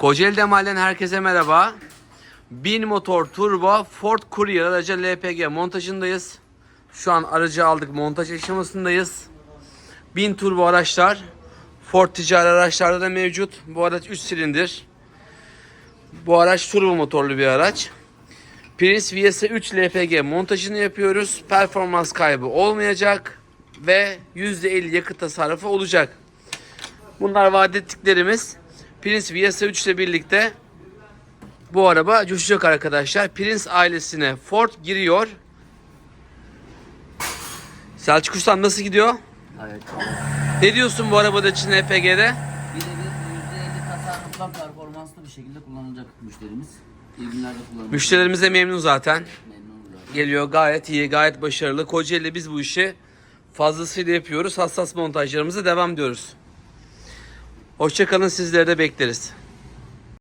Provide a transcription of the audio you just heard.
Kocaeli'de mahallen herkese merhaba. Bin motor turbo Ford Courier aracı LPG montajındayız. Şu an aracı aldık montaj aşamasındayız. Bin turbo araçlar Ford ticari araçlarda da mevcut. Bu araç 3 silindir. Bu araç turbo motorlu bir araç. Prince VS 3 LPG montajını yapıyoruz. Performans kaybı olmayacak ve %50 yakıt tasarrufu olacak. Bunlar vaat ettiklerimiz. Prince VS 3 ile birlikte bu araba coşacak arkadaşlar. Prince ailesine Ford giriyor. Selçuk Ustam nasıl gidiyor? Ne diyorsun bu arabada için LPG'de? Birebir %50 tasarruftan performanslı bir şekilde kullanılacak müşterimiz. İyi günlerde kullanılacak. Müşterilerimiz de memnun zaten. Memnunuz zaten. Geliyor gayet iyi, gayet başarılı. Kocaeli'de biz bu işi fazlasıyla yapıyoruz. Hassas montajlarımıza devam diyoruz. Hoşçakalın sizleri de bekleriz.